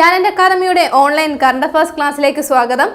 Talent അക്കാദമിയുടെ online current affairs ക്ലാസ്സിലേക്ക് സ്വാഗതം.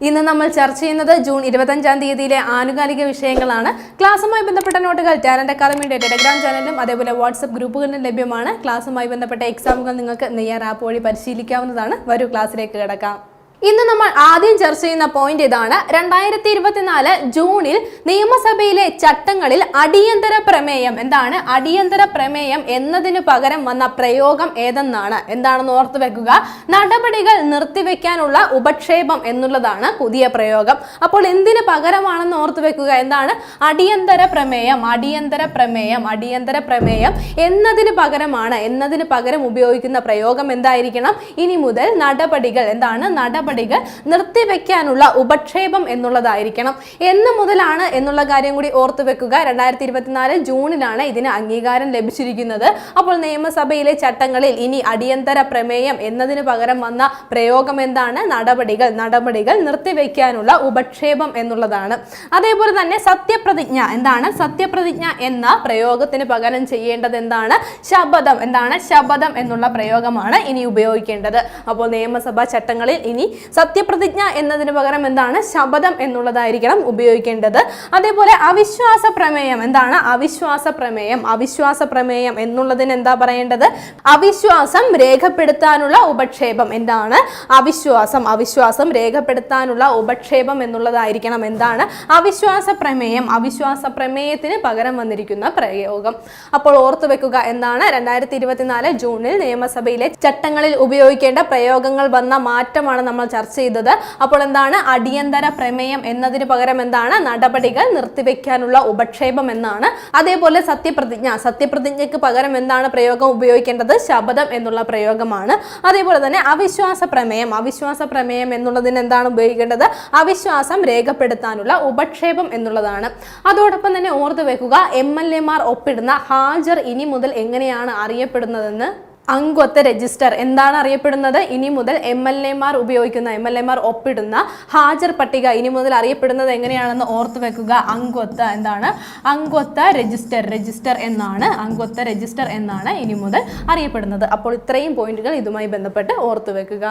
ഇന്ന് നമ്മൾ ചർച്ച ചെയ്യുന്നത് ജൂൺ ഇരുപത്തഞ്ചാം തീയതിയിലെ ആനുകാലിക വിഷയങ്ങളാണ്. ക്ലാസ്സുമായി ബന്ധപ്പെട്ട നോട്ടുകൾ ടാലന്റ് അക്കാദമിയുടെ ടെലഗ്രാം ചാനലിലും അതേപോലെ വാട്സപ്പ് ഗ്രൂപ്പുകളിലും ലഭ്യമാണ്. ക്ലാസ്സുമായി ബന്ധപ്പെട്ട എക്സാമുകൾ നിങ്ങൾക്ക് നെയ്യാർ ആപ്പ് വഴി പരിശീലിക്കാവുന്നതാണ്. വരൂ ക്ലാസ്സിലേക്ക് കിടക്കാം. ഇന്ന് നമ്മൾ ആദ്യം ചർച്ച ചെയ്യുന്ന പോയിന്റ് ഇതാണ്. രണ്ടായിരത്തി ഇരുപത്തിനാല് ജൂണിൽ നിയമസഭയിലെ ചട്ടങ്ങളിൽ അടിയന്തര പ്രമേയം എന്താണ്? അടിയന്തര പ്രമേയം എന്നതിന് പകരം വന്ന പ്രയോഗം ഏതെന്നാണ്? എന്താണെന്ന് ഓർത്തു വെക്കുക. നടപടികൾ നിർത്തിവെക്കാനുള്ള ഉപക്ഷേപം എന്നുള്ളതാണ് പുതിയ പ്രയോഗം. അപ്പോൾ എന്തിന് പകരമാണെന്ന് ഓർത്തു വെക്കുക. എന്താണ്? അടിയന്തര പ്രമേയം അടിയന്തര പ്രമേയം അടിയന്തര പ്രമേയം എന്നതിന് പകരമാണ്. എന്നതിന് പകരം ഉപയോഗിക്കുന്ന പ്രയോഗം എന്തായിരിക്കണം? ഇനി മുതൽ നടപടികൾ എന്താണ്? നടപടികൾ നിർത്തിവെക്കാനുള്ള ഉപക്ഷേപം എന്നുള്ളതായിരിക്കണം. എന്ന് മുതലാണ് എന്നുള്ള കാര്യം കൂടി ഓർത്തു വെക്കുക. രണ്ടായിരത്തി ഇരുപത്തിനാല് ജൂണിലാണ് ഇതിന് അംഗീകാരം ലഭിച്ചിരിക്കുന്നത്. അപ്പോൾ നിയമസഭയിലെ ചട്ടങ്ങളിൽ ഇനി അടിയന്തര പ്രമേയം എന്നതിന് പകരം വന്ന പ്രയോഗം എന്താണ്? നടപടികൾ നടപടികൾ നിർത്തിവെക്കാനുള്ള ഉപക്ഷേപം എന്നുള്ളതാണ്. അതേപോലെ തന്നെ സത്യപ്രതിജ്ഞ എന്താണ്? സത്യപ്രതിജ്ഞ എന്ന പ്രയോഗത്തിന് പകരം ചെയ്യേണ്ടത് എന്താണ്? ശബദം എന്താണ്? ശബദം എന്നുള്ള പ്രയോഗമാണ് ഇനി ഉപയോഗിക്കേണ്ടത്. അപ്പോൾ നിയമസഭാ ചട്ടങ്ങളിൽ ഇനി സത്യപ്രതിജ്ഞ എന്നതിന് പകരം എന്താണ് ശപഥം എന്നുള്ളതായിരിക്കണം ഉപയോഗിക്കേണ്ടത്. അതേപോലെ അവിശ്വാസ പ്രമേയം എന്താണ്? അവിശ്വാസ പ്രമേയം അവിശ്വാസ പ്രമേയം എന്നുള്ളതിന് എന്താ പറയേണ്ടത്? അവിശ്വാസം രേഖപ്പെടുത്താനുള്ള ഉപക്ഷേപം എന്താണ്? അവിശ്വാസം അവിശ്വാസം രേഖപ്പെടുത്താനുള്ള ഉപക്ഷേപം എന്നുള്ളതായിരിക്കണം എന്താണ്? അവിശ്വാസ പ്രമേയം അവിശ്വാസ പ്രമേയത്തിന് പകരം വന്നിരിക്കുന്ന പ്രയോഗം. അപ്പോൾ ഓർത്തു വെക്കുക എന്താണ്? രണ്ടായിരത്തി ഇരുപത്തിനാല് ജൂണിൽ നിയമസഭയിലെ ചട്ടങ്ങളിൽ ഉപയോഗിക്കേണ്ട പ്രയോഗങ്ങൾ വന്ന മാറ്റമാണ് നമ്മൾ ചർച്ച ചെയ്തത്. അപ്പോൾ എന്താണ്? അടിയന്തര പ്രമേയം എന്നതിന് പകരം എന്താണ്? നടപടികൾ നിർത്തിവെക്കാനുള്ള ഉപക്ഷേപം എന്നാണ്. അതേപോലെ സത്യപ്രതിജ്ഞ. സത്യപ്രതിജ്ഞയ്ക്ക് പകരം എന്താണ് പ്രയോഗം ഉപയോഗിക്കേണ്ടത്? ശബദം എന്നുള്ള പ്രയോഗമാണ്. അതേപോലെ തന്നെ അവിശ്വാസ പ്രമേയം. അവിശ്വാസ പ്രമേയം എന്നുള്ളതിന് എന്താണ് ഉപയോഗിക്കേണ്ടത്? അവിശ്വാസം രേഖപ്പെടുത്താനുള്ള ഉപക്ഷേപം എന്നുള്ളതാണ്. അതോടൊപ്പം തന്നെ ഓർത്തു വെക്കുക എം എൽ എമാർ ഒപ്പിടുന്ന ഹാജർ ഇനി മുതൽ എങ്ങനെയാണ് അറിയപ്പെടുന്നതെന്ന്? അംഗത്വ രജിസ്റ്റർ. എന്താണ് അറിയപ്പെടുന്നത്? ഇനി മുതൽ എം എൽ എമാർ ഉപയോഗിക്കുന്ന എം എൽ എമാർ ഒപ്പിടുന്ന ഹാജർ പട്ടിക ഇനി മുതൽ അറിയപ്പെടുന്നത് എങ്ങനെയാണെന്ന് ഓർത്തു വെക്കുക. അംഗത്വ എന്താണ്? അംഗത്വ രജിസ്റ്റർ. രജിസ്റ്റർ എന്നാണ്. അംഗത്വ രജിസ്റ്റർ എന്നാണ് ഇനി മുതൽ അറിയപ്പെടുന്നത്. അപ്പോൾ ഇത്രയും പോയിന്റുകൾ ഇതുമായി ബന്ധപ്പെട്ട് ഓർത്തു വെക്കുക.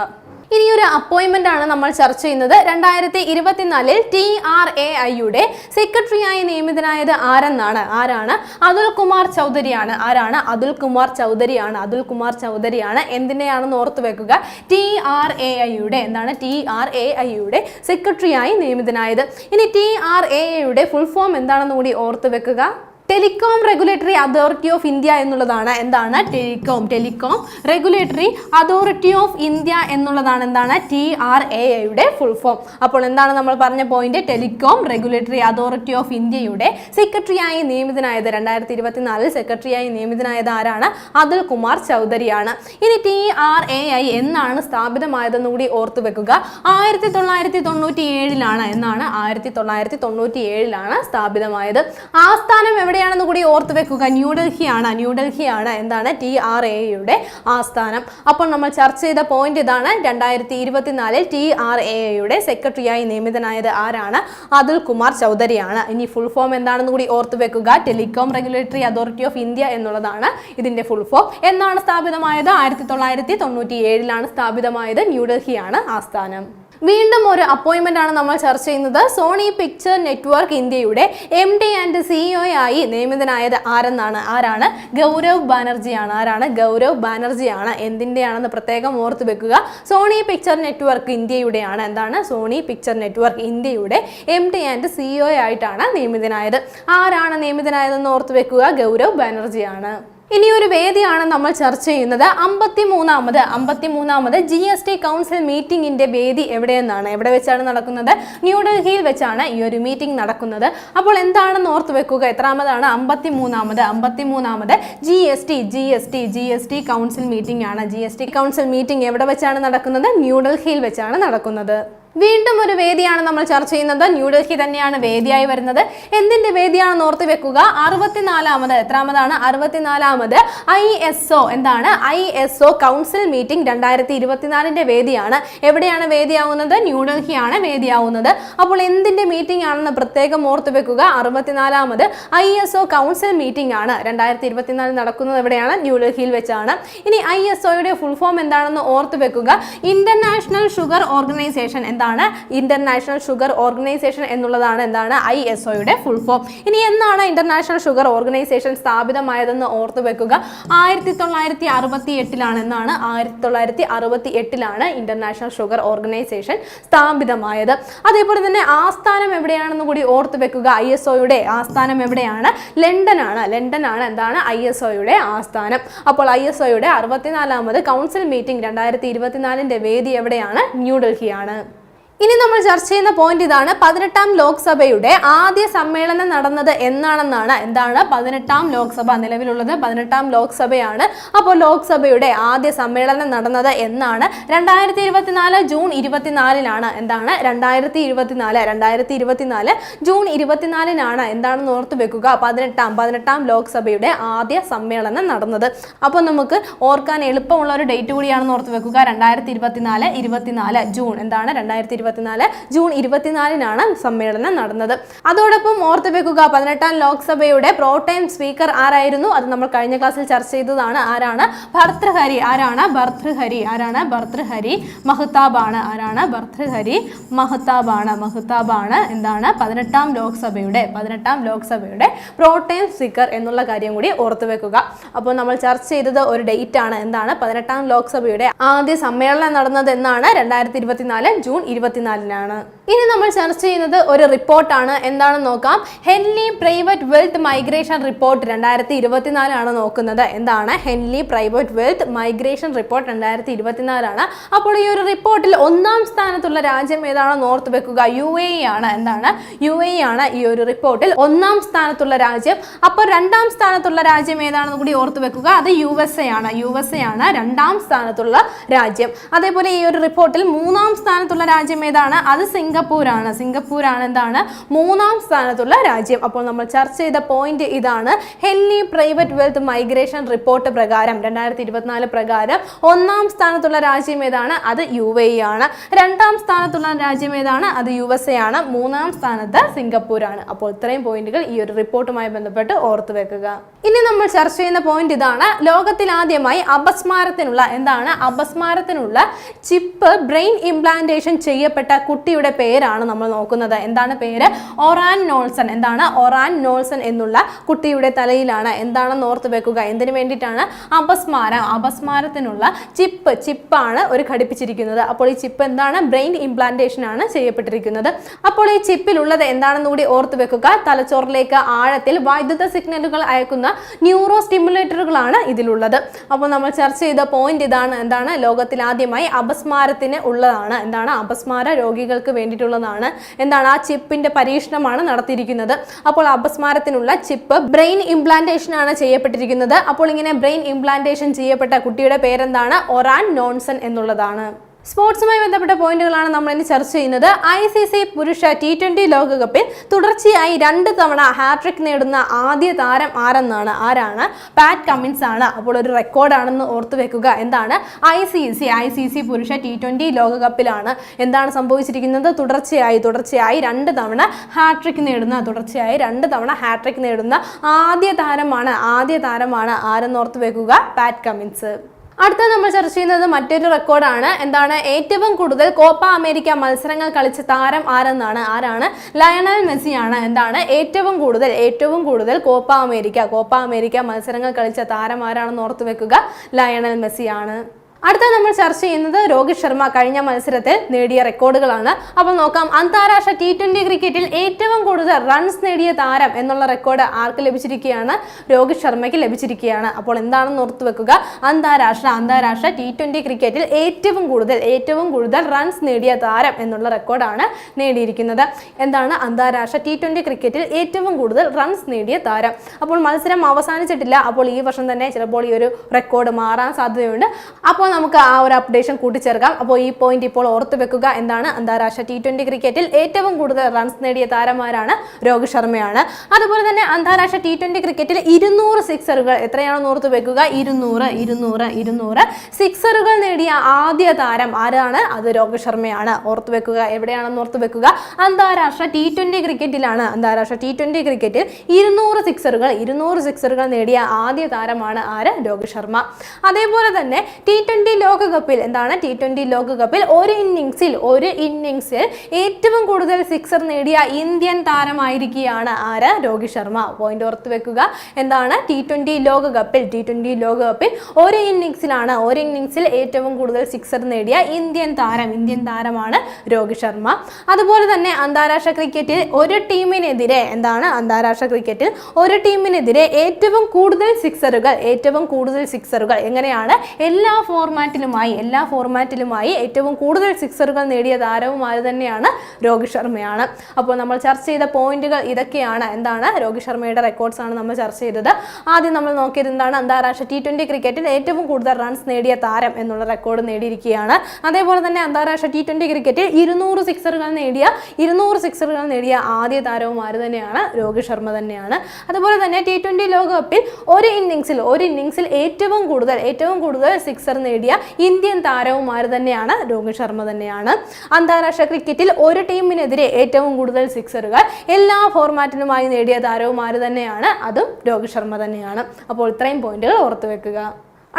ഇനി ഒരു അപ്പോയിന്റ്മെന്റ് ആണ് നമ്മൾ ചർച്ച ചെയ്യുന്നത്. രണ്ടായിരത്തി ഇരുപത്തിനാലിൽ ടി ആർ എ ഐയുടെ സെക്രട്ടറിയായി നിയമിതനായത് ആരെന്നാണ്? ആരാണ്? അതുൽ കുമാർ ചൗധരിയാണ്. ആരാണ്? അതുൽ കുമാർ ചൗധരിയാണ്. അതുൽ കുമാർ ചൗധരിയാണ്. എന്തിനെയാണെന്ന് ഓർത്തു വെക്കുക. ടി ആർ എ ഐയുടെ എന്താണ്? ടി ആർ എ ഐയുടെ സെക്രട്ടറിയായി നിയമിതനായത്. ഇനി ടി ആർ എ ഐയുടെ ഫുൾ ഫോം എന്താണെന്ന് കൂടി ഓർത്തു വെക്കുക. Telecom regulatory authority of India എന്നുള്ളതാണ് എന്താണ്? Telecom telecom regulatory authority of India എന്നുള്ളതാണ് എന്താണ്? ടി ആർ എ ഐയുടെ ഫുൾ ഫോം അപ്പോൾ എന്താണ് നമ്മൾ പറഞ്ഞ point telecom regulatory authority of ഇന്ത്യയുടെ സെക്രട്ടറിയായി നിയമിതനായത് രണ്ടായിരത്തി ഇരുപത്തിനാലിൽ സെക്രട്ടറിയായി നിയമിതനായത് ആരാണ്? അതുൽ കുമാർ ചൗധരിയാണ്. ഇനി ടി ആർ എ ഐ എന്നാണ് സ്ഥാപിതമായതെന്ന് കൂടി ഓർത്തു വെക്കുക. ആയിരത്തി തൊള്ളായിരത്തി തൊണ്ണൂറ്റി ഏഴിലാണ് എന്നാണ് ആയിരത്തി തൊള്ളായിരത്തി തൊണ്ണൂറ്റി ഏഴിലാണ് സ്ഥാപിതമായത്. ആസ്ഥാനം എവിടെയാണെന്ന് കൂടി ഓർത്ത് വെക്കുക. ന്യൂഡൽഹിയാണ്. ന്യൂഡൽഹിയാണ് എന്താണ്? ടി ആർ എയുടെ ആസ്ഥാനം. അപ്പോൾ നമ്മൾ ചർച്ച ചെയ്ത പോയിന്റ് ഇതാണ്. രണ്ടായിരത്തി ഇരുപത്തിനാലിൽ ടി ആർ എയുടെ സെക്രട്ടറിയായി നിയമിതനായത് ആരാണ്? അതുൽ കുമാർ ചൗധരിയാണ്. ഇനി ഫുൾ ഫോം എന്താണെന്ന് കൂടി ഓർത്ത് വെക്കുക. Telecom regulatory authority of India എന്നുള്ളതാണ് ഇതിന്റെ ഫുൾ ഫോം എന്നാണ് സ്ഥാപിതമായത്? ആയിരത്തി തൊള്ളായിരത്തി തൊണ്ണൂറ്റി ഏഴിലാണ് സ്ഥാപിതമായത് ന്യൂഡൽഹിയാണ് ആസ്ഥാനം. വീണ്ടും ഒരു അപ്പോയിൻമെന്റ് ആണ് നമ്മൾ ചർച്ച ചെയ്യുന്നത്. സോണി പിക്ചർ നെറ്റ്വർക്ക് ഇന്ത്യയുടെ എം ഡി ആൻഡ് സിഇഒ ആയി നിയമിതനായത് ആരെന്നാണ്? ആരാണ്? ഗൗരവ് ബാനർജിയാണ്. ആരാണ്? ഗൗരവ് ബാനർജിയാണ്. എന്തിന്റെയാണെന്ന് പ്രത്യേകം ഓർത്ത് വെക്കുക. സോണി പിക്ചർ നെറ്റ്വർക്ക് ഇന്ത്യയുടെയാണ്. എന്താണ്? സോണി പിക്ചർ നെറ്റ്വർക്ക് ഇന്ത്യയുടെ എം ഡി ആൻഡ് സിഇഒ ആയിട്ടാണ് നിയമിതനായത്. ആരാണ് നിയമിതനായതെന്ന് ഓർത്ത് വെക്കുക. ഗൗരവ് ബാനർജിയാണ്. ഇനി ഒരു വേദിയാണ് നമ്മൾ ചർച്ച ചെയ്യുന്നത്. അമ്പത്തി മൂന്നാമത് അമ്പത്തി മൂന്നാമത് ജി എസ് ടി കൗൺസിൽ മീറ്റിംഗിന്റെ വേദി എവിടെയെന്നാണ്? എവിടെ വെച്ചാണ് നടക്കുന്നത്? ന്യൂഡൽഹിയിൽ വെച്ചാണ് ഈ ഒരു മീറ്റിംഗ് നടക്കുന്നത്. അപ്പോൾ എന്താണെന്ന് ഓർത്ത് വെക്കുക. എത്രാമതാണ്? അമ്പത്തി മൂന്നാമത് അമ്പത്തി മൂന്നാമത് G S T G S T G S T council meeting ആണ്. G S T council meeting എവിടെ വെച്ചാണ് നടക്കുന്നത്? ന്യൂഡൽഹിയിൽ വെച്ചാണ് നടക്കുന്നത്. വീണ്ടും ഒരു വേദിയാണ് നമ്മൾ ചർച്ച ചെയ്യുന്നത്. ന്യൂഡൽഹി തന്നെയാണ് വേദിയായി വരുന്നത്. എന്തിന്റെ വേദിയാണ് ഓർത്ത് വെക്കുക. അറുപത്തിനാലാമത് എത്രാമതാണ്? അറുപത്തിനാലാമത് ഐ എസ് ഒ എന്താണ്? I S O council meeting രണ്ടായിരത്തി ഇരുപത്തിനാലിന്റെ വേദിയാണ്. എവിടെയാണ് വേദിയാവുന്നത്? ന്യൂഡൽഹിയാണ് വേദിയാവുന്നത്. അപ്പോൾ എന്തിന്റെ മീറ്റിംഗ് ആണെന്ന് പ്രത്യേകം ഓർത്ത് വെക്കുക. അറുപത്തിനാലാമത് I S O council meeting ആണ്. രണ്ടായിരത്തി ഇരുപത്തിനാലിൽ നടക്കുന്നത് എവിടെയാണ്? ന്യൂഡൽഹിയിൽ വെച്ചാണ്. ഇനി ഐ എസ് ഒയുടെ ഫുൾ ഫോം എന്താണെന്ന് ഓർത്ത് വെക്കുക. ഇന്റർനാഷണൽ ഷുഗർ ഓർഗനൈസേഷൻ എന്താണ്? ഇന്റർനാഷണൽ ഷുഗർ ഓർഗനൈസേഷൻ എന്നുള്ളതാണ് എന്താണ് ഐ എസ് ഒയുടെ ഫുൾ ഫോം ഇനി എന്നാണ് ഇന്റർനാഷണൽ ഷുഗർ ഓർഗനൈസേഷൻ സ്ഥാപിതമായതെന്ന് ഓർത്തു വെക്കുക? ആയിരത്തി തൊള്ളായിരത്തി അറുപത്തി എട്ടിലാണ് എന്നാണ് ആയിരത്തി തൊള്ളായിരത്തി അറുപത്തി എട്ടിലാണ് ഇന്റർനാഷണൽ ഷുഗർ ഓർഗനൈസേഷൻ സ്ഥാപിതമായത്. അതേപോലെ തന്നെ ആസ്ഥാനം എവിടെയാണെന്ന് കൂടി ഓർത്തു വെക്കുക. ഐ എസ് ഒയുടെ ആസ്ഥാനം എവിടെയാണ്? ലണ്ടൻ ആണ് ലണ്ടൻ ആണ് എന്താണ് ഐ എസ് ഒയുടെ ആസ്ഥാനം. അപ്പോൾ ഐ എസ് ഒയുടെ അറുപത്തിനാലാമത് കൗൺസിൽ മീറ്റിംഗ് രണ്ടായിരത്തി ഇരുപത്തിനാലിന്റെ വേദി എവിടെയാണ്? ന്യൂഡൽഹിയാണ് ഇനി നമ്മൾ ചർച്ച ചെയ്യുന്ന പോയിന്റ് ഇതാണ് പതിനെട്ടാം ലോക്സഭയുടെ ആദ്യ സമ്മേളനം നടന്നത് എന്നാണെന്നാണ് എന്താണ് പതിനെട്ടാം ലോക്സഭ നിലവിലുള്ളത്. പതിനെട്ടാം ലോക്സഭയാണ് അപ്പോൾ ലോക്സഭയുടെ ആദ്യ സമ്മേളനം നടന്നത് എന്നാണ്. രണ്ടായിരത്തി ഇരുപത്തിനാല് ജൂൺ ഇരുപത്തിനാലിനാണ് എന്താണ്? രണ്ടായിരത്തി ഇരുപത്തിനാല് രണ്ടായിരത്തി ഇരുപത്തിനാല് ജൂൺ ഇരുപത്തിനാലിനാണ് എന്താണെന്ന് ഓർത്ത് വെക്കുക. പതിനെട്ടാം പതിനെട്ടാം ലോക്സഭയുടെ ആദ്യ സമ്മേളനം നടന്നത്. അപ്പോൾ നമുക്ക് ഓർക്കാൻ എളുപ്പമുള്ള ഒരു ഡേറ്റ് കൂടിയാണെന്ന് ഓർത്ത് വെക്കുക. രണ്ടായിരത്തി ഇരുപത്തിനാല് ഇരുപത്തിനാല് ജൂൺ. എന്താണ്? രണ്ടായിരത്തി ഇരുപത്തിനാല് ജൂൺ ഇരുപത്തിനാലിനാണ് സമ്മേളനം നടന്നത്. അതോടൊപ്പം ഓർത്ത് വെക്കുക പതിനെട്ടാം ലോക്സഭയുടെ പ്രോട്ടൈം സ്പീക്കർ ആരായിരുന്നു? അത് നമ്മൾ കഴിഞ്ഞ ക്ലാസ്സിൽ ചർച്ച ചെയ്തതാണ്. ആരാണ്? ഭർതൃഹരി ആരാണ്? ഭർതൃഹരി ആരാണ്? ഭർതൃഹരി ആണ് ആരാണ്? ഭർതൃഹരി മഹ്താബാണ്. ആണ് എന്താണ്? പതിനെട്ടാം ലോക്സഭയുടെ പതിനെട്ടാം ലോക്സഭയുടെ പ്രോട്ടൈം സ്പീക്കർ എന്നുള്ള കാര്യം കൂടി ഓർത്ത് വെക്കുക. അപ്പോൾ നമ്മൾ ചർച്ച ചെയ്തത് ഒരു ഡേറ്റ് ആണ്. എന്താണ്? പതിനെട്ടാം ലോക്സഭയുടെ ആദ്യ സമ്മേളനം നടന്നത് എന്നാണ്. രണ്ടായിരത്തി ഇരുപത്തിനാല് ജൂൺ ഇരുപത്തിനാലിനാണ്. ഇനി നമ്മൾ ചർച്ച ചെയ്യുന്നത് ഒരു റിപ്പോർട്ടാണ്. എന്താണെന്ന് നോക്കാം. Henley private wealth migration report രണ്ടായിരത്തി ഇരുപത്തിനാലാണ് നോക്കുന്നത്. എന്താണ്? Henley private wealth migration report രണ്ടായിരത്തി ഇരുപത്തിനാലാണ് അപ്പോൾ ഈ ഒരു റിപ്പോർട്ടിൽ ഒന്നാം സ്ഥാനത്തുള്ള രാജ്യം ഏതാണെന്ന് ഓർത്ത് വെക്കുക. യു എ ആണ്. എന്താണ്? യു എ ആണ് ഈ ഒരു റിപ്പോർട്ടിൽ ഒന്നാം സ്ഥാനത്തുള്ള രാജ്യം. അപ്പോൾ രണ്ടാം സ്ഥാനത്തുള്ള രാജ്യം ഏതാണെന്ന് കൂടി ഓർത്ത് വെക്കുക. അത് യു എസ് എ ആണ്. യു എസ് എ ആണ് രണ്ടാം സ്ഥാനത്തുള്ള രാജ്യം. അതേപോലെ ഈ ഒരു റിപ്പോർട്ടിൽ മൂന്നാം സ്ഥാനത്തുള്ള രാജ്യം ഏതാണ് അത് സിംഗപ്പൂരാണ്. സിംഗപ്പൂരാണ് എന്താണ്? മൂന്നാം സ്ഥാനത്തുള്ള രാജ്യം. അപ്പോൾ നമ്മൾ ചർച്ച ചെയ്ത പോയിന്റ് ഇതാണ്. Henley private wealth migration report പ്രകാരം രണ്ടായിരത്തി ഇരുപത്തിനാല് പ്രകാരം ഒന്നാം സ്ഥാനത്തുള്ള രാജ്യം ഏതാണ്? അത് യു എ ആണ്. രണ്ടാം സ്ഥാനത്തുള്ള രാജ്യം ഏതാണ്? അത് യു എസ് എ ആണ്. മൂന്നാം സ്ഥാനത്ത് സിംഗപ്പൂരാണ്. അപ്പോൾ ഇത്രയും പോയിന്റുകൾ ഈ ഒരു റിപ്പോർട്ടുമായി ബന്ധപ്പെട്ട് ഓർത്തു വെക്കുക. ഇനി നമ്മൾ ചർച്ച ചെയ്യുന്ന പോയിന്റ് ഇതാണ്. ലോകത്തിൽ ആദ്യമായി അപസ്മാരത്തിനുള്ള എന്താണ്? അപസ്മാരത്തിനുള്ള ചിപ്പ് ബ്രെയിൻ ഇംപ്ലാന്റേഷൻ ചെയ്യപ്പെട്ട കുട്ടിയുടെ പേരാണ് നമ്മൾ നോക്കുന്നത്. എന്താണ് പേര്? Oran Knowlson. എന്താണ്? ഒറാൻ നോൾസൺ എന്നുള്ള കുട്ടിയുടെ തലയിലാണ്. എന്താണെന്ന് ഓർത്ത് വെക്കുക. എന്തിനു വേണ്ടിയിട്ടാണ്? അപസ്മാരം അപസ്മാരത്തിനുള്ള ചിപ്പ് ചിപ്പാണ് ഒരു ഘടിപ്പിച്ചിരിക്കുന്നത്. അപ്പോൾ ഈ ചിപ്പ് എന്താണ്? ബ്രെയിൻ ഇംപ്ലാന്റേഷൻ ആണ് ചെയ്യപ്പെട്ടിരിക്കുന്നത്. അപ്പോൾ ഈ ചിപ്പിലുള്ളത് എന്താണെന്ന് കൂടി ഓർത്ത് വെക്കുക. തലച്ചോറിലേക്ക് ആഴത്തിൽ വൈദ്യുത സിഗ്നലുകൾ അയക്കുന്ന ന്യൂറോ സ്റ്റിമുലേറ്ററുകളാണ് ഇതിലുള്ളത്. അപ്പോൾ നമ്മൾ ചർച്ച ചെയ്ത പോയിന്റ് ഇതാണ്. എന്താണ്? ലോകത്തിൽ ആദ്യമായി അപസ്മാരത്തിന് ഉള്ളതാണ്. എന്താണ്? അപസ്മാര രോഗികൾക്ക് വേണ്ടിയിട്ടുള്ളതാണ് എന്താണ് ആ ചിപ്പിന്റെ പരീക്ഷണമാണ് നടത്തിയിരിക്കുന്നത്. അപ്പോൾ അപസ്മാരത്തിനുള്ള ചിപ്പ് ബ്രെയിൻ ഇംപ്ലാന്റേഷൻ ആണ് ചെയ്യപ്പെട്ടിരിക്കുന്നത്. അപ്പോൾ ഇങ്ങനെ ബ്രെയിൻ ഇംപ്ലാന്റേഷൻ ചെയ്യപ്പെട്ട കുട്ടിയുടെ പേരെന്താണ്? ഒറാൻ നോൺസൺ എന്നുള്ളതാണ്. സ്പോർട്സുമായി ബന്ധപ്പെട്ട പോയിന്റുകളാണ് നമ്മൾ ഇനി ചർച്ച ചെയ്യുന്നത്. ഐ സി സി പുരുഷ ടി ട്വന്റി ലോകകപ്പിൽ തുടർച്ചയായി രണ്ട് തവണ ഹാട്രിക് നേടുന്ന ആദ്യ താരം ആരെന്നാണ്? ആരാണ്? പാറ്റ് കമ്മിൻസ് ആണ്. അപ്പോൾ ഒരു റെക്കോർഡാണെന്ന് ഓർത്തു വെക്കുക. എന്താണ്? I C C I C C പുരുഷ ടി ട്വന്റി ലോകകപ്പിലാണ്. എന്താണ് സംഭവിച്ചിരിക്കുന്നത്? തുടർച്ചയായി തുടർച്ചയായി രണ്ട് തവണ ഹാട്രിക് നേടുന്ന തുടർച്ചയായി രണ്ട് തവണ ഹാട്രിക് നേടുന്ന ആദ്യ താരമാണ് ആദ്യ താരമാണ് ആരെന്ന് ഓർത്തു വെക്കുക? Pat Cummins. അടുത്ത നമ്മൾ ചർച്ച ചെയ്യുന്നത് മറ്റൊരു റെക്കോർഡാണ് എന്താണ് ഏറ്റവും കൂടുതൽ കോപ്പ അമേരിക്ക മത്സരങ്ങൾ കളിച്ച താരം ആരെന്നാണ്? ആരാണ്? ലയണൽ മെസ്സിയാണ്. എന്താണ് ഏറ്റവും കൂടുതൽ ഏറ്റവും കൂടുതൽ കോപ്പ അമേരിക്ക കോപ്പ അമേരിക്ക മത്സരങ്ങൾ കളിച്ച താരം ആരാണെന്ന് ഓർത്തു വെക്കുക. ലയണൽ മെസ്സിയാണ്. അടുത്ത നമ്മൾ ചർച്ച ചെയ്യുന്നത് രോഹിത് ശർമ്മ കഴിഞ്ഞ മത്സരത്തിൽ നേടിയ റെക്കോർഡുകളാണ്. അപ്പോൾ നോക്കാം അന്താരാഷ്ട്ര ടി ട്വന്റി ക്രിക്കറ്റിൽ ഏറ്റവും കൂടുതൽ റൺസ് നേടിയ താരം എന്നുള്ള റെക്കോർഡ് ആർക്ക് ലഭിച്ചിരിക്കുകയാണ്? രോഹിത് ശർമ്മയ്ക്ക് ലഭിച്ചിരിക്കുകയാണ്. അപ്പോൾ എന്താണെന്ന് ഓർത്തു വെക്കുക അന്താരാഷ്ട്ര അന്താരാഷ്ട്ര ടി ട്വന്റി ക്രിക്കറ്റിൽ ഏറ്റവും കൂടുതൽ ഏറ്റവും കൂടുതൽ റൺസ് നേടിയ താരം എന്നുള്ള റെക്കോർഡാണ് നേടിയിരിക്കുന്നത്. എന്താണ് അന്താരാഷ്ട്ര ടി ട്വന്റി ക്രിക്കറ്റിൽ ഏറ്റവും കൂടുതൽ റൺസ് നേടിയ താരം? അപ്പോൾ മത്സരം അവസാനിച്ചിട്ടില്ല. അപ്പോൾ ഈ വർഷം തന്നെ ചിലപ്പോൾ ഈ ഒരു റെക്കോർഡ് മാറാൻ സാധ്യതയുണ്ട്. അപ്പോൾ നമുക്ക് ആ ഒരു അപ്ഡേഷൻ കൂട്ടിച്ചേർക്കാം. അപ്പോൾ ഈ പോയിന്റ് ഇപ്പോൾ ഓർത്തു വെക്കുക എന്താണ് അന്താരാഷ്ട്ര ടി ട്വന്റി ക്രിക്കറ്റിൽ ഏറ്റവും കൂടുതൽ റൺസ് നേടിയ താരമാരാണ് രോഹിത് ശർമ്മയാണ്. അതുപോലെ തന്നെ അന്താരാഷ്ട്ര ടി ട്വന്റി ക്രിക്കറ്റിൽ ഇരുന്നൂറ് സിക്സറുകൾ എത്രയാണെന്ന് ഓർത്ത് വെക്കുക? ഇരുന്നൂറ് ഇരുന്നൂറ് ഇരുന്നൂറ് സിക്സറുകൾ നേടിയ ആദ്യ താരം ആരാണ്? അത് രോഹിത് ശർമ്മയാണ്. ഓർത്ത് വെക്കുക എവിടെയാണെന്ന് ഓർത്ത് വെക്കുക? അന്താരാഷ്ട്ര ടി ട്വന്റി ക്രിക്കറ്റിലാണ് അന്താരാഷ്ട്ര ടി ട്വന്റി ക്രിക്കറ്റിൽ ഇരുന്നൂറ് സിക്സറുകൾ ഇരുന്നൂറ് സിക്സറുകൾ നേടിയ ആദ്യ താരമാണ് ആര്? രോഹിത് ശർമ്മ. അതേപോലെ തന്നെ ടി ട്വന്റി ലോകകപ്പിൽ എന്താണ് ടി ട്വന്റി ലോകകപ്പിൽ ഒരു ഇന്നിങ്സിൽ ഒരു ഇന്നിങ്സിൽ ഏറ്റവും കൂടുതൽ സിക്സർ നേടിയ ഇന്ത്യൻ താരമായിരിക്കുകയാണ് ആര്? രോഹിത് ശർമ്മ. പോയിന്റ് ഓർത്ത് വെക്കുക. എന്താണ് ടി ട്വന്റി ലോകകപ്പിൽ ടി ട്വന്റി ലോകകപ്പിൽ ഒരു ഇന്നിങ്സിലാണ് ഒരു ഇന്നിങ്സിൽ ഏറ്റവും കൂടുതൽ സിക്സർ നേടിയ ഇന്ത്യൻ താരം ഇന്ത്യൻ താരമാണ് രോഹിത് ശർമ്മ. അതുപോലെ തന്നെ അന്താരാഷ്ട്ര ക്രിക്കറ്റിൽ ഒരു ടീമിനെതിരെ എന്താണ് അന്താരാഷ്ട്ര ക്രിക്കറ്റിൽ ഒരു ടീമിനെതിരെ ഏറ്റവും കൂടുതൽ സിക്സറുകൾ ഏറ്റവും കൂടുതൽ സിക്സറുകൾ എങ്ങനെയാണ്? എല്ലാ ഫോർമാറ്റിലുമായി എല്ലാ ഫോർമാറ്റിലുമായി ഏറ്റവും കൂടുതൽ സിക്സറുകൾ നേടിയ താരവും ആര് തന്നെയാണ്? രോഹിത് ശർമ്മയാണ്. അപ്പോൾ നമ്മൾ ചർച്ച ചെയ്ത പോയിന്റുകൾ ഇതൊക്കെയാണ്. എന്താണ്? രോഹിത് ശർമ്മയുടെ റെക്കോർഡ്സ് ആണ് നമ്മൾ ചർച്ച ചെയ്തത്. ആദ്യം നമ്മൾ നോക്കിയത് എന്താണ്? അന്താരാഷ്ട്ര ടി ട്വന്റി ക്രിക്കറ്റിൽ ഏറ്റവും കൂടുതൽ റൺസ് നേടിയ താരം എന്നുള്ള റെക്കോർഡ് നേടിയിരിക്കുകയാണ്. അതേപോലെ തന്നെ അന്താരാഷ്ട്ര ടി ട്വന്റി ക്രിക്കറ്റിൽ ഇരുന്നൂറ് സിക്സറുകൾ നേടിയ ഇരുന്നൂറ് സിക്സറുകൾ നേടിയ ആദ്യ താരവും ആര് തന്നെയാണ്? രോഹിത് ശർമ്മ തന്നെയാണ്. അതുപോലെ തന്നെ ടി ട്വന്റി ലോകകപ്പിൽ ഒരു ഇന്നിങ്സിൽ ഒരു ഇന്നിങ്സിൽ ഏറ്റവും കൂടുതൽ ഏറ്റവും കൂടുതൽ സിക്സർ നേടിയ ഇന്ത്യൻ താരവും ആര് തന്നെയാണ് രോഹിത് ശർമ്മ തന്നെയാണ്. അന്താരാഷ്ട്ര ക്രിക്കറ്റിൽ ഒരു ടീമിനെതിരെ ഏറ്റവും കൂടുതൽ സിക്സറുകൾ എല്ലാ ഫോർമാറ്റിനുമായി നേടിയ താരവും ആര് തന്നെയാണ്. അതും രോഹിത് ശർമ്മ തന്നെയാണ്. അപ്പോൾ ഇത്രയും പോയിന്റുകൾ ഓർത്തു വെക്കുക.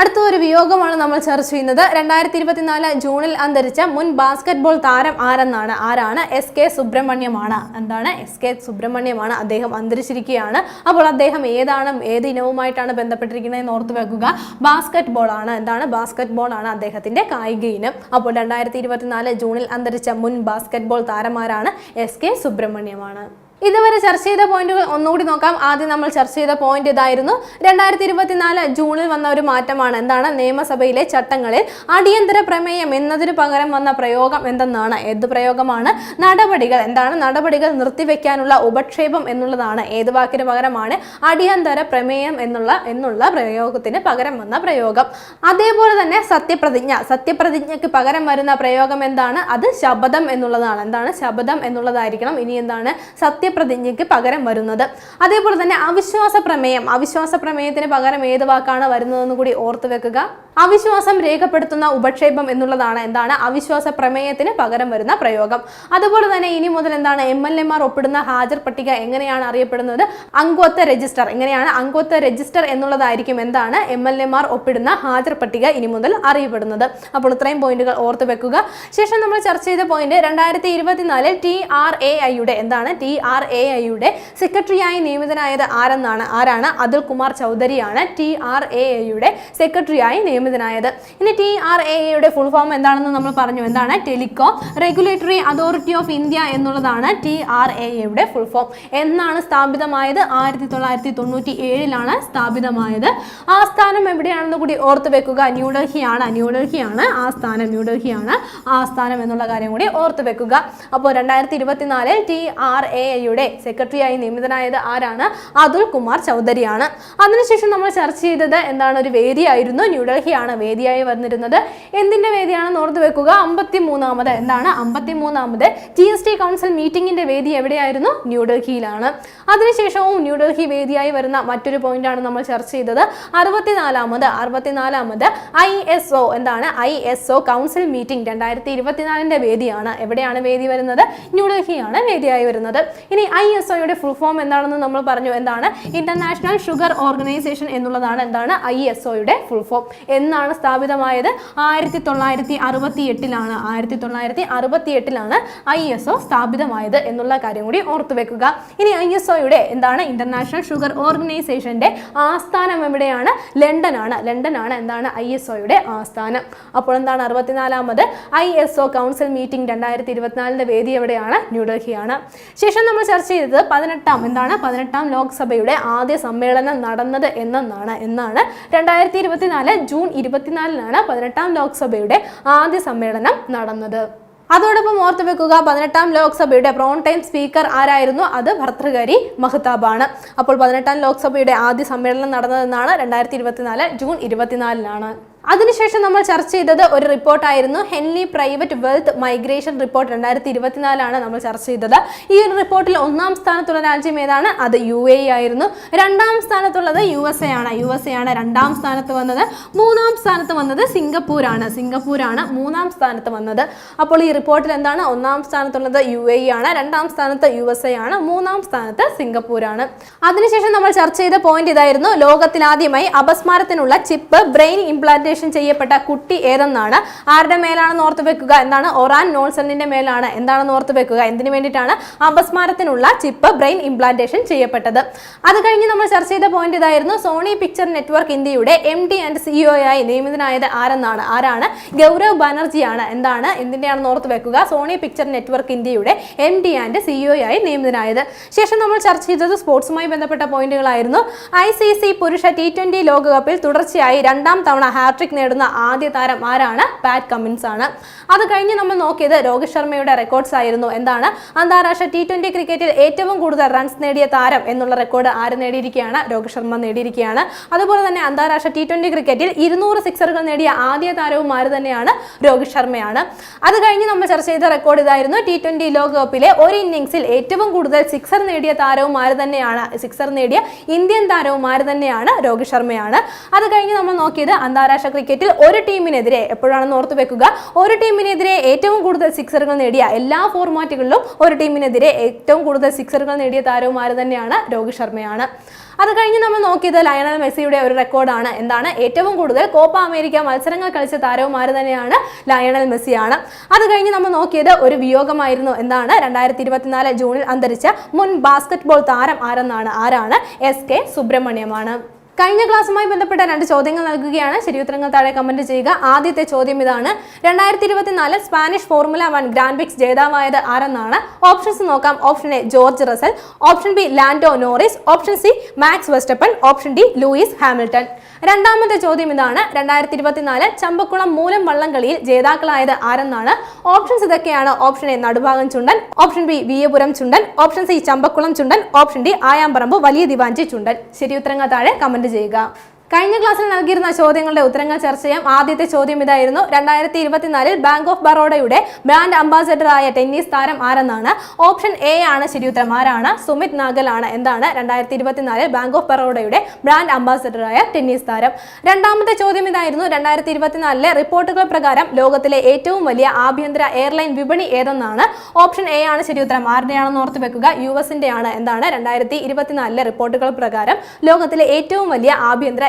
അടുത്ത ഒരു വിയോഗമാണ് നമ്മൾ ചർച്ച ചെയ്യുന്നത്. രണ്ടായിരത്തി ഇരുപത്തിനാല് ജൂണിൽ അന്തരിച്ച മുൻ ബാസ്കറ്റ്ബോൾ താരം ആരെന്നാണ്? ആരാണ്? എസ് കെ സുബ്രഹ്മണ്യമാണ്. എന്താണ്? എസ് കെ സുബ്രഹ്മണ്യമാണ് അദ്ദേഹം അന്തരിച്ചിരിക്കുകയാണ്. അപ്പോൾ അദ്ദേഹം ഏതാണ് ഏത് ഇനവുമായിട്ടാണ് ബന്ധപ്പെട്ടിരിക്കുന്നത് എന്ന് ഓർത്ത് വെക്കുക. ബാസ്കറ്റ്ബോൾ ആണ് എന്താണ്? ബാസ്കറ്റ്ബോൾ ആണ് അദ്ദേഹത്തിന്റെ കായിക ഇനം. അപ്പോൾ രണ്ടായിരത്തി ഇരുപത്തിനാല് ജൂണിൽ അന്തരിച്ച മുൻ ബാസ്കറ്റ്ബോൾ താരമാരാണ്? എസ് കെ സുബ്രഹ്മണ്യമാണ്. ഇതുവരെ ചർച്ച ചെയ്ത പോയിന്റുകൾ ഒന്നുകൂടി നോക്കാം. ആദ്യം നമ്മൾ ചർച്ച ചെയ്ത പോയിന്റ് ഇതായിരുന്നു. രണ്ടായിരത്തി ഇരുപത്തിനാല് ജൂണിൽ വന്ന ഒരു മാറ്റമാണ്. എന്താണ്? നിയമസഭയിലെ ചട്ടങ്ങളിൽ അടിയന്തര പ്രമേയം എന്നതിന് പകരം വന്ന പ്രയോഗം എന്തെന്നാണ്? ഏത് പ്രയോഗമാണ്? നടപടികൾ. എന്താണ്? നടപടികൾ നിർത്തിവെക്കാനുള്ള ഉപക്ഷേപം എന്നുള്ളതാണ്. ഏത് വാക്കിന് പകരമാണ്? അടിയന്തര പ്രമേയം എന്നുള്ള എന്നുള്ള പ്രയോഗത്തിന് പകരം വന്ന പ്രയോഗം. അതേപോലെ തന്നെ സത്യപ്രതിജ്ഞ. സത്യപ്രതിജ്ഞയ്ക്ക് പകരം വരുന്ന പ്രയോഗം എന്താണ്? അത് ശബദം എന്നുള്ളതാണ്. എന്താണ്? ശബദം എന്നുള്ളതായിരിക്കണം. ഇനി എന്താണ്? സത്യപ്രതിജ്ഞയ്ക്ക് പകരം വരുന്നത്. അതേപോലെ തന്നെ അവിശ്വാസ പ്രമേയം. അവിശ്വാസ പ്രമേയത്തിന് പകരം ഏത് വാക്കാണ് വരുന്നതെന്ന് കൂടി ഓർത്ത് വെക്കുക. അവിശ്വാസം രേഖപ്പെടുത്തുന്ന ഉപക്ഷേപം എന്നുള്ളതാണ് എന്താണ്? അവിശ്വാസ പ്രമേയത്തിന് പകരം വരുന്ന പ്രയോഗം. അതുപോലെ തന്നെ ഇനി മുതൽ എന്താണ്? എം എൽ എമാർ ഒപ്പിടുന്ന ഹാജർ പട്ടിക എങ്ങനെയാണ് അറിയപ്പെടുന്നത്? അംഗത്വ രജിസ്റ്റർ. എങ്ങനെയാണ് അംഗത്വ രജിസ്റ്റർ എന്നുള്ളതായിരിക്കും എന്താണ്? എം എൽ എമാർ ഒപ്പിടുന്ന ഹാജർ പട്ടിക ഇനി മുതൽ അറിയപ്പെടുന്നത്. അപ്പോൾ ഇത്രയും പോയിന്റുകൾ ഓർത്തു വെക്കുക. ശേഷം നമ്മൾ ചർച്ച ചെയ്ത പോയിന്റ് രണ്ടായിരത്തി ഇരുപത്തിനാലിൽ ടി ആർ എ ഐയുടെ എന്താണ്? ടി ആർ എ ഐയുടെ സെക്രട്ടറിയായി നിയമിതനായത് ആരെന്നാണ്? ആരാണ്? അതുൽ കുമാർ ചൗധരിയാണ്. ടി ആർ എ ഐയുടെ സെക്രട്ടറിയായി നിയമിതനായത് ഇനി ടി ആർ എ യുടെ ഫുൾ ഫോം എന്താണെന്ന് നമ്മൾ പറഞ്ഞു. എന്താണ്? Telecom regulatory authority of India എന്നുള്ളതാണ് ടി ആർ എ യുടെ ഫുൾ ഫോം എന്നാണ് സ്ഥാപിതമായത്? ആയിരത്തി തൊള്ളായിരത്തി തൊണ്ണൂറ്റി ഏഴിലാണ് സ്ഥാപിതമായത്. ആസ്ഥാനം സ്ഥാനം എവിടെയാണെന്ന് കൂടി ഓർത്ത് വെക്കുക. ന്യൂഡൽഹിയാണ് ന്യൂഡൽഹിയാണ് ആസ്ഥാനം. സ്ഥാനം ന്യൂഡൽഹിയാണ് ആസ്ഥാനം സ്ഥാനം എന്നുള്ള കാര്യം കൂടി ഓർത്ത് വെക്കുക. അപ്പോൾ രണ്ടായിരത്തി ഇരുപത്തിനാലിൽ ടി ആർ എ ഐയുടെ സെക്രട്ടറിയായി നിയമിതനായത് ആരാണ്? അതുൽ കുമാർ ചൗധരിയാണ്. അതിനുശേഷം നമ്മൾ ചർച്ച ചെയ്തത് എന്താണ്? ഒരു വേദിയായിരുന്നു. ന്യൂഡൽഹിയാണ് വേദിയായി വന്നിരുന്നത്. എന്തിന്റെ വേദിയാണെന്ന് ഓർത്ത് വെക്കുക. അമ്പത്തി മൂന്നാമത് എന്താണ്? അമ്പത്തി മൂന്നാമത് ജി എസ് ടി കൗൺസിൽ മീറ്റിംഗിന്റെ വേദി എവിടെയായിരുന്നു? ന്യൂഡൽഹിയിലാണ് അതിനുശേഷവും ന്യൂഡൽഹി വേദിയായി വരുന്ന മറ്റൊരു പോയിന്റാണ് നമ്മൾ ചർച്ച ചെയ്തത്. അറുപത്തിനാലാമത്. അറുപത്തിനാലാമത് ഐ എസ് ഒ എന്താണ്? I S O council meeting രണ്ടായിരത്തി ഇരുപത്തിനാലിന്റെ വേദിയാണ്. എവിടെയാണ് വേദി വരുന്നത്? ന്യൂഡൽഹിയാണ് വേദിയായി വരുന്നത്. ഇനി ഐ എസ് ഒയുടെ ഫുൾ ഫോം എന്താണെന്ന് നമ്മൾ പറഞ്ഞു. എന്താണ്? ഇന്റർനാഷണൽ ഷുഗർ ഓർഗനൈസേഷൻ എന്നുള്ളതാണ്. എന്താണ്? ഐ എസ് ഒയുടെ ഫുൾ ഫോം എന്നാണ് സ്ഥാപിതമായത്? ആയിരത്തി തൊള്ളായിരത്തി അറുപത്തി എട്ടിലാണ് ആയിരത്തി തൊള്ളായിരത്തി അറുപത്തി എട്ടിലാണ് ഐ എസ് ഒ സ്ഥാപിതമായത് എന്നുള്ള കാര്യം കൂടി ഓർത്തു വെക്കുക. ഇനി ഐ എസ് ഒയുടെ എന്താണ് ഇന്റർനാഷണൽ ഷുഗർ ഓർഗനൈസേഷന്റെ ആസ്ഥാനം എവിടെയാണ്? ലണ്ടൻ ആണ് എന്താണ് ഐ എസ് ഒയുടെ ആസ്ഥാനം. അപ്പോൾ എന്താണ് അറുപത്തിനാലാമത്? I S O council meeting രണ്ടായിരത്തി ഇരുപത്തിനാലിന്റെ വേദി എവിടെയാണ്? ന്യൂഡൽഹിയാണ്. ശേഷം നമ്മൾ ചർച്ച ചെയ്തത് പതിനെട്ടാം എന്താണ് പതിനെട്ടാം ലോക്സഭയുടെ ആദ്യ സമ്മേളനം നടന്നത് എന്നെന്നാണ്. എന്നാണ് രണ്ടായിരത്തി ഇരുപത്തിനാല് ജൂൺ ഇരുപത്തിനാലിനാണ് പതിനെട്ടാം ലോക്സഭയുടെ ആദ്യ സമ്മേളനം നടന്നത്. അതോടൊപ്പം ഓർത്തു വെക്കുക പതിനെട്ടാം ലോക്സഭയുടെ പ്രോൺ ടൈം സ്പീക്കർ ആരായിരുന്നു? അത് ഭർത്തൃഹരി മഹ്താബാണ്. അപ്പോൾ പതിനെട്ടാം ലോക്സഭയുടെ ആദ്യ സമ്മേളനം നടന്നതെന്നാണ് രണ്ടായിരത്തി ഇരുപത്തിനാല് ജൂൺ ഇരുപത്തിനാലിനാണ്. അതിനുശേഷം നമ്മൾ ചർച്ച ചെയ്തത് ഒരു റിപ്പോർട്ടായിരുന്നു. Henley private wealth migration report രണ്ടായിരത്തി ഇരുപത്തിനാലാണ് നമ്മൾ ചർച്ച ചെയ്തത്. ഈ ഒരു റിപ്പോർട്ടിൽ ഒന്നാം സ്ഥാനത്തുള്ള രാജ്യം ഏതാണ്? അത് യു എ ആയിരുന്നു. രണ്ടാം സ്ഥാനത്തുള്ളത് യു എസ് എ ആണ്. യു എസ് എ ആണ് രണ്ടാം സ്ഥാനത്ത് വന്നത്. മൂന്നാം സ്ഥാനത്ത് വന്നത് സിംഗപ്പൂരാണ്. സിംഗപ്പൂരാണ് മൂന്നാം സ്ഥാനത്ത് വന്നത്. അപ്പോൾ ഈ റിപ്പോർട്ടിൽ എന്താണ്? ഒന്നാം സ്ഥാനത്തുള്ളത് യു എ ആണ്. രണ്ടാം സ്ഥാനത്ത് യു എസ് എ ആണ്. മൂന്നാം സ്ഥാനത്ത് സിംഗപ്പൂരാണ്. അതിനുശേഷം നമ്മൾ ചർച്ച ചെയ്ത പോയിന്റ് ഇതായിരുന്നു. ലോകത്തിലാദ്യമായി അപസ്മാരത്തിനുള്ള ചിപ്പ് ബ്രെയിൻ ഇംപ്ലാന്റേഷൻ ചെയ്യപ്പെട്ട കുട്ടി ഏതെന്നാണ്? ആരുടെ മേലാണെന്ന് ഓർത്ത് വെക്കുക? എന്താണ്? ഒറാൻ നോൾസണിന്റെ മേലാണ്. എന്താണ് ഓർത്ത് വെക്കുക? എന്തിനു വേണ്ടിയിട്ടാണ് അപസ്മാരത്തിനുള്ള ചിപ്പ് ബ്രെയിൻ ഇംപ്ലാന്റേഷൻ ചെയ്യപ്പെട്ടത്. അത് കഴിഞ്ഞ് നമ്മൾ ചർച്ച ചെയ്ത പോയിന്റ് ഇതായിരുന്നു. സോണി പിക്ചർ നെറ്റ്വർക്ക് ഇന്ത്യയുടെ എം ഡി ആൻഡ് സിഇഒ ആയി നിയമിതനായത് ആരെന്നാണ്? ആരാണ്? ഗൗരവ് ബാനർജിയാണ്. എന്താണ്? എന്തിന്റെയാണെന്ന് ഓർത്ത് വെക്കുക? സോണി പിക്ചർ നെറ്റ്വർക്ക് ഇന്ത്യയുടെ എം ഡി ആൻഡ് സിഇഒ ആയി നിയമിതനായത്. ശേഷം നമ്മൾ ചർച്ച ചെയ്തത് സ്പോർട്സുമായി ബന്ധപ്പെട്ട പോയിന്റുകളായിരുന്നു. ഐ സി സി പുരുഷ ടി ട്വന്റി ലോകകപ്പിൽ തുടർച്ചയായി രണ്ടാം തവണ ഹാട്രിക് നേടുന്ന ആദ്യ താരം ആരാണ്? പാറ്റ് കമ്മിൻസ് ആണ്. അത് കഴിഞ്ഞ് നമ്മൾ നോക്കിയത് രോഹിത് ശർമ്മയുടെ റെക്കോർഡ്സ് ആയിരുന്നു. എന്താണ്? അന്താരാഷ്ട്ര ടി ട്വന്റി ക്രിക്കറ്റിൽ ഏറ്റവും കൂടുതൽ റൺസ് നേടിയ താരം എന്നുള്ള റെക്കോർഡ് ആര് നേടിയിരിക്കുകയാണ്? രോഹിത് ശർമ്മ നേടിയിരിക്കുകയാണ്. അതുപോലെ തന്നെ അന്താരാഷ്ട്ര ടി ട്വന്റി ക്രിക്കറ്റിൽ ഇരുന്നൂറ് സിക്സറുകൾ നേടിയ ആദ്യ താരവും ആര് തന്നെയാണ്? രോഹിത് ശർമ്മയാണ്. അത് കഴിഞ്ഞ് നമ്മൾ ചർച്ച ചെയ്ത റെക്കോർഡ് ഇതായിരുന്നു ടി ട്വന്റി ലോകകപ്പിലെ ഒരു ഇന്നിംഗ്സിൽ ഏറ്റവും കൂടുതൽ സിക്സർ നേടിയ താരവും ആര് തന്നെയാണ്? സിക്സർ നേടിയ ഇന്ത്യൻ താരവും ആര് തന്നെയാണ്? രോഹിത് ശർമ്മയാണ്. അത് കഴിഞ്ഞ് നമ്മൾ നോക്കിയത് അന്താരാഷ്ട്ര ക്രിക്കറ്റിൽ ഒരു ടീമിനെതിരെ എപ്പോഴാണെന്ന് ഓർത്തു വെക്കുക. ഒരു ടീമിനെതിരെ ഏറ്റവും കൂടുതൽ സിക്സറുകൾ നേടിയ എല്ലാ ഫോർമാറ്റുകളിലും ഒരു ടീമിനെതിരെ ഏറ്റവും കൂടുതൽ സിക്സറുകൾ നേടിയ താരവും ആര് തന്നെയാണ്? രോഹിത് ശർമ്മയാണ്. അത് കഴിഞ്ഞ് നമ്മൾ നോക്കിയത് ലയണൽ മെസ്സിയുടെ ഒരു റെക്കോർഡാണ്. എന്താണ്? ഏറ്റവും കൂടുതൽ കോപ്പ അമേരിക്ക മത്സരങ്ങൾ കളിച്ച താരവും ആര് തന്നെയാണ്? ലയണൽ മെസ്സിയാണ്. അത് കഴിഞ്ഞ് നമ്മൾ നോക്കിയത് ഒരു വിയോഗമായിരുന്നു. എന്താണ്? രണ്ടായിരത്തി ഇരുപത്തിനാല് ജൂണിൽ അന്തരിച്ച മുൻ ബാസ്കറ്റ്ബോൾ താരം ആരെന്നാണ്? ആരാണ്? എസ് കെ സുബ്രഹ്മണ്യമാണ്. കഴിഞ്ഞ ക്ലാസ്സുമായി ബന്ധപ്പെട്ട രണ്ട് ചോദ്യങ്ങൾ നൽകുകയാണ്. ശരിയുത്തരങ്ങൾ താഴെ കമന്റ് ചെയ്യുക. ആദ്യത്തെ ചോദ്യം ഇതാണ്. രണ്ടായിരത്തി ഇരുപത്തിനാല് Spanish Formula One Grand Prix ജേതാവായത് ആരെന്നാണ്? ഓപ്ഷൻസ് നോക്കാം. Option A George Russell. Option B Lando Norris. Option C Max Verstappen. Option D Lewis Hamilton. രണ്ടാമത്തെ ചോദ്യം ഇതാണ്. രണ്ടായിരത്തി ഇരുപത്തിനാല് ചമ്പക്കുളം മൂലം വള്ളംകളിയിൽ ജേതാക്കളായത് ആരെന്നാണ്? ഓപ്ഷൻസ് ഇതൊക്കെയാണ്. Option A Nadubhagam Chundan. Option B Veeyapuram Chundan. Option C Champakulam Chundan. Option D Ayaparambu Valiya Diwanji Chundan. ശരി ഉത്തരങ്ങൾ താഴെ കമന്റ് ചെയ്യുക. കഴിഞ്ഞ ക്ലാസ്സിൽ നൽകിയിരുന്ന ചോദ്യങ്ങളുടെ ഉത്തരങ്ങൾ ചർച്ച ചെയ്യാം. ആദ്യത്തെ ചോദ്യം ഇതായിരുന്നു. രണ്ടായിരത്തി ഇരുപത്തിനാലിൽ ബാങ്ക് ഓഫ് ബറോഡയുടെ ബ്രാൻഡ് അംബാസഡറായ ടെന്നീസ് താരം ആരെന്നാണ്? ഓപ്ഷൻ എ ആണ് ശരിയുത്തരം ആരാണ്? സുമിത് നാഗൽ ആണ്. എന്താണ്? രണ്ടായിരത്തി ഇരുപത്തിനാലിൽ ബാങ്ക് ഓഫ് ബറോഡയുടെ ബ്രാൻഡ് അംബാസഡറായ ടെന്നീസ് താരം. രണ്ടാമത്തെ ചോദ്യം ഇതായിരുന്നു. രണ്ടായിരത്തി ഇരുപത്തിനാലിലെ റിപ്പോർട്ടുകൾ പ്രകാരം ലോകത്തിലെ ഏറ്റവും വലിയ ആഭ്യന്തര എയർലൈൻ വിപണി ഏതെന്നാണ്? ഓപ്ഷൻ എ ആണ് ശരിയുത്തരം ആരുടെയാണെന്ന് ഓർത്ത് വെക്കുക? യു എസിന്റെ ആണ് എന്താണ്? രണ്ടായിരത്തി ഇരുപത്തിനാലിലെ റിപ്പോർട്ടുകൾ പ്രകാരം ലോകത്തിലെ ഏറ്റവും വലിയ ആഭ്യന്തര